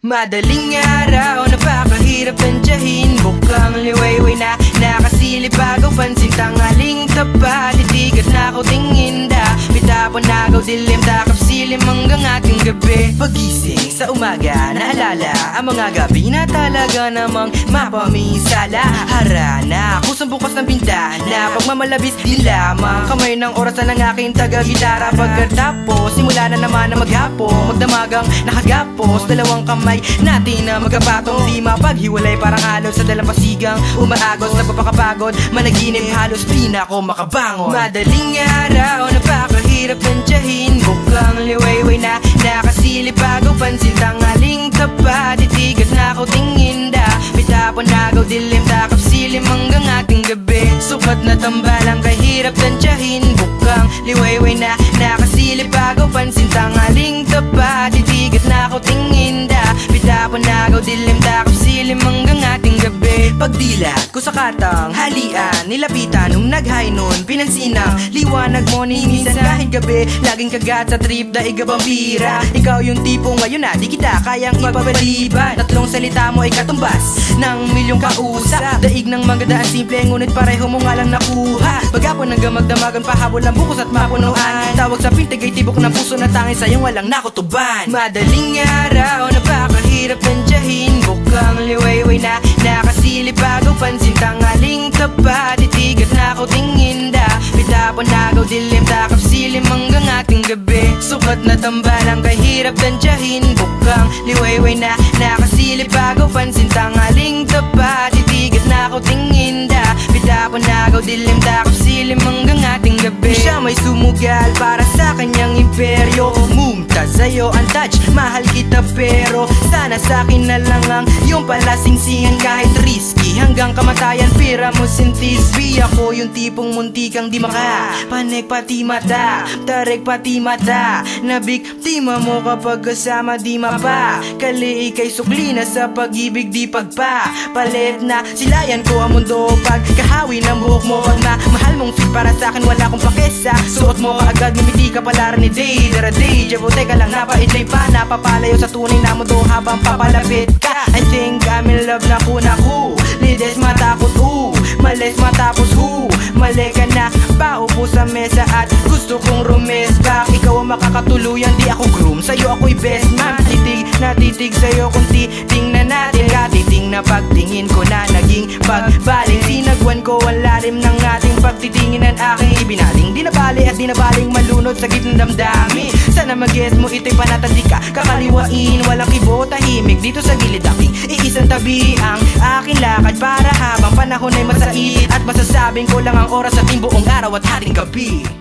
Madaling araw, napakahirap tantyahin Bukang liwayway na nakasilip Agaw pansin. Tangaling tapat Titigat na ako tingin. Da Bitapon nagaw dilim Takap silim hanggang ating gabi. Pagising sa umaga, naalala Ang mga gabi na talaga namang mapamisala. Harana, kusang bukas ng bintana Pagmamalabis di lamang. Kamay ng oras na ng aking taga-gitara. Pagkatapos, simula na naman na maghapo. Magdamagang nakagapos Dalawang kamay natin na magkapatong Di mapaghiwalay parang alon sa dalampasigang Umaagos, nagpapakapagod Managinip halos di na ako makabangon. Madaling araw, napakahirap tantyahin Bukang liwayway na. Nakasilip Agaw pansin tangaling tapat Titigas na ako tingin da. Bitapon nagaw dilim takap silim hanggang ating gabi. Sukat na tambalang kahirap tantyahin Bukang liwayway na. Nakasilip Agaw pansin tangaling tapat Titigas na ako tingin da. Bitapon nagaw dilim takap silim hanggang ating gabi Pagdilat ko sa katang halian Nilapitan nung nag-high noon Pinansin ang liwanag mo ni minsan kahit gabi Laging kagat sa trip daig ka vampira Ikaw yung tipo ngayon na di kita kayang ipabaliban Tatlong salita mo ay katumbas ng milyong kausap Daig ng magandaan simple ngunit pareho mo nga lang nakuha. Bagapon ng gamagdamagan pahabol ang bukos at mapunuan Tawag sa pintig ay tibok ng puso na tanging sayang walang nakutuban. Madaling araw napakahirap tantyahin Sukat na tambalang kahirap tantyahin. Bukang liwayway na nakasilip Agaw pansin. Tangaling tapat Titigas na ako tingin. Da Bitapon nagaw dilim takap silim hanggang ating gabi. Siya may sumugal para sa kanyang imperyo Mumtaz sa'yo ang touch. Mahal kita pero Sana sa akin na lang ang Yung palasingsingan kahit risky Hanggang kamatayan pira mo sintis Be ako yung tipong muntikang di maka. Panik pati mata Tarik pati mata. Nabiktima mo kapag kasama di mapa. Kali ikay sukli na sa pag-ibig di pagpa. Palit na silayan ko ang mundo Pag kahawi ng buhok mo. Pag mahal mong fit para sa akin Wala akong pakesa. Suot mo kaagad ngumiti ka pala rin day Dara day Jabo teka lang napaitlay pa Napapalayo sa tunay na mundo Habang papalapit ka. I think I'm in love na kuna ko Lides matakot ooh Malis matapos who? Mali ka na Paupo sa mesa at gusto kong rumes back Ikaw ang makakatuluyan di ako groom. Sa'yo ako'y best man. Titig na titig sa'yo kung titingnan natin. Katiting na pagtingin ko na naging pagbalik. Sinagwan ko ang lalim ng ating pagtitingin ang aking ibinaling. Di at di na baling malunod sa gitnang damdamin. Sana mag-guess mo ito'y panatandi ka. Kakaliwain walang kibo tahimik. Dito sa gilid aking iisang tabi Ang aking lakad. Para habang panahon ay masait At masasabing ko lang ang oras at buong araw at hating gabi